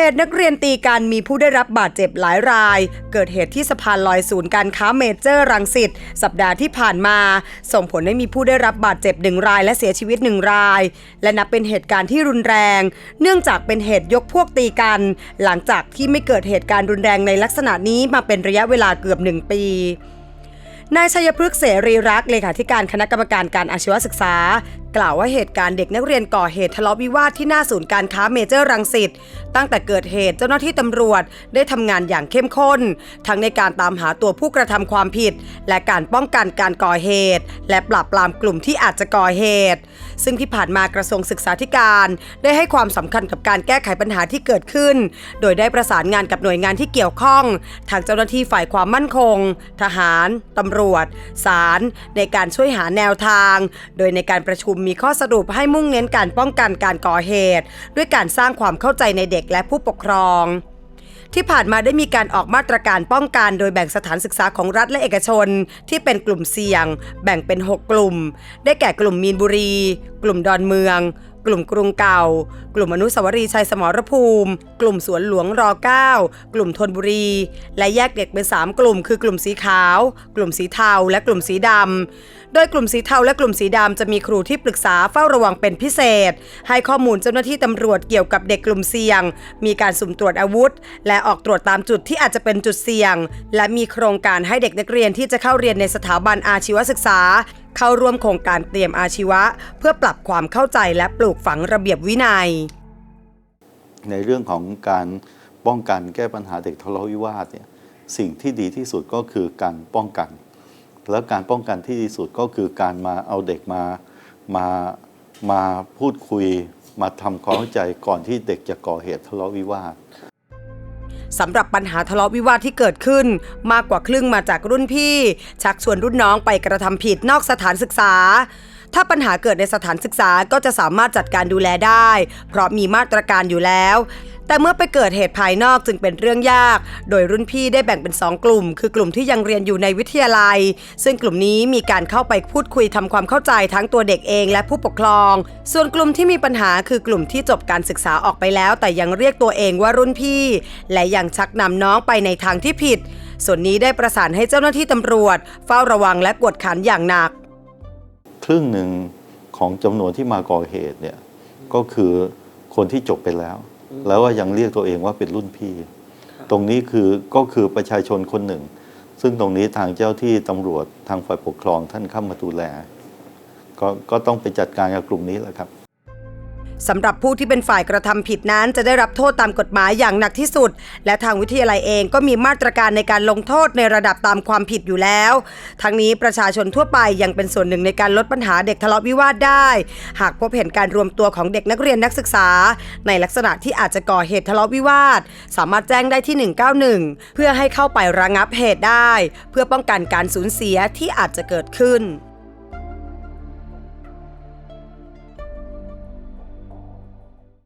เหตุนักเรียนตีกันมีผู้ได้รับบาดเจ็บหลายราย เกิดเหตุที่สะพานลอยศูนย์การค้าเมเจอร์รังสิตสัปดาห์ที่ผ่านมา ส่งผลให้มีผู้ได้รับบาดเจ็บหนึ่งรายและเสียชีวิตหนึ่งราย และนับเป็นเหตุการณ์ที่รุนแรง เนื่องจากเป็นเหตุยกพวกตีกัน หลังจากที่ไม่เกิดเหตุการณ์รุนแรงในลักษณะนี้มาเป็นระยะเวลาเกือบหนึ่งปีนายชัยพฤกษ์เสรีรักษ์เลขาธิการคณะกรรมการการอาชีวศึกษา กล่าวว่าเหตุการณ์เด็กนักเรียนก่อเหตุทะเลาะวิวาทที่หน้าศูนย์การค้าเมเจอร์รังสิตตั้งแต่เกิดเหตุเจ้าหน้าที่ตำรวจได้ทำงานอย่างเข้มข้น ทั้งในการตามหาตัวผู้กระทำความผิด และการป้องกันการก่อเหตุ และปราบปรามกลุ่มที่อาจจะก่อเหตุ ซึ่งที่ผ่านมากระทรวงศึกษาธิการ ได้ให้ความสำคัญกับการแก้ไขปัญหาที่เกิดขึ้น โดยได้ประสานงานกับหน่วยงานที่เกี่ยวข้องทางเจ้าหน้าที่ฝ่ายความมั่นคง ทหารตำรวจศาลในการช่วยหาแนวทาง โดยในการประชุมมีข้อสรุปให้มุ่งเน้นการป้องกันการก่อเหตุ ด้วยการสร้างความเข้าใจในเด็กและผู้ปกครอง ที่ผ่านมาได้มีการออกมาตรการป้องกันโดยแบ่งสถานศึกษาของรัฐและเอกชน ที่เป็นกลุ่มเสี่ยง แบ่งเป็น 6 กลุ่ม ได้แก่กลุ่มมีนบุรี กลุ่มดอนเมือง กลุ่มกรุงเก่า กลุ่มอนุสาวรีย์ชัยสมรภูมิ กลุ่มสวนหลวงร9กลุ่มธนบุรี และแยกเด็กเป็น 3 กลุ่ม คือกลุ่มสีขาว กลุ่มสีเทา และกลุ่มสีดำ โดยกลุ่มสีเทาและกลุ่มสีดำจะมีครูที่ปรึกษาเฝ้าระวังเป็นพิเศษ ให้ข้อมูลเจ้าหน้าที่ตำรวจเกี่ยวกับเด็กกลุ่มเสี่ยง มีการสุ่มตรวจอาวุธ และออกตรวจตามจุดที่อาจจะเป็นจุดเสี่ยง และมีโครงการให้เด็กนักเรียนที่จะเข้าเรียนในสถาบันอาชีวศึกษา เข้าร่วมโครงการเตรียมอาชีวะ เพื่อปรับความเข้าใจและปลูกฝังระเบียบวินัย ในเรื่องของการป้องกันแก้ปัญหาเด็กทะเลาะวิวาทเนี่ยสิ่งที่ดีที่สุดก็คือการป้องกัน แล้วการป้องกันที่ดีสุดก็คือการมาเอาเด็กมามามาพูดคุย มาทำความเข้าใจก่อนที่เด็กจะก่อเหตุทะเลาะวิวาท สำหรับปัญหาทะเลาะวิวาทที่เกิดขึ้น มากกว่าครึ่งมาจากรุ่นพี่ ชักชวนรุ่นน้องไปกระทำผิดนอกสถานศึกษา ถ้าปัญหาเกิดในสถานศึกษาก็จะสามารถจัดการดูแลได้ เพราะมีมาตรการอยู่แล้ว แต่เมื่อไปเกิดเหตุภายนอกจึงเป็นเรื่องยาก โดยรุ่นพี่ได้แบ่งเป็น 2 กลุ่ม คือกลุ่มที่ยังเรียนอยู่ในวิทยาลัย ซึ่งกลุ่มนี้มีการเข้าไปพูดคุยทำความเข้าใจทั้งตัวเด็กเองและผู้ปกครอง ส่วนกลุ่มที่มีปัญหาคือกลุ่มที่จบการศึกษาออกไปแล้ว แต่ยังเรียกตัวเองว่ารุ่นพี่ และยังชักนำน้องไปในทางที่ผิด ส่วนนี้ได้ประสานให้เจ้าหน้าที่ตำรวจ เฝ้าระวังและกวดขันอย่างหนัก ครึ่งหนึ่งของจำนวนที่มาก่อเหตุเนี่ยก็คือคนที่จบไปแล้ว แล้วว่ายังเรียกตัวเองว่าเป็นรุ่นพี่ ตรงนี้คือก็คือประชาชนคนหนึ่ง ซึ่งตรงนี้ทางเจ้าที่ตำรวจทางฝ่ายปกครองท่านเข้ามาดูแลก็ก็ต้องไปจัดการกับกลุ่มนี้แหละครับ สำหรับผู้ที่เป็นฝ่ายกระทำผิดนั้น จะได้รับโทษตามกฎหมายอย่างหนักที่สุด และทางวิทยาลัยเองก็มีมาตรการในการลงโทษในระดับตามความผิดอยู่แล้ว ทั้งนี้ประชาชนทั่วไปยังเป็นส่วนหนึ่งในการลดปัญหาเด็กทะเลาะวิวาทได้ หากพบเห็นการรวมตัวของเด็กนักเรียนนักศึกษา ในลักษณะที่อาจจะก่อเหตุทะเลาะวิวาท สามารถแจ้งได้ที่ 191 เพื่อให้เข้าไประงับเหตุได้ เพื่อป้องกันการสูญเสียที่อาจจะเกิดขึ้น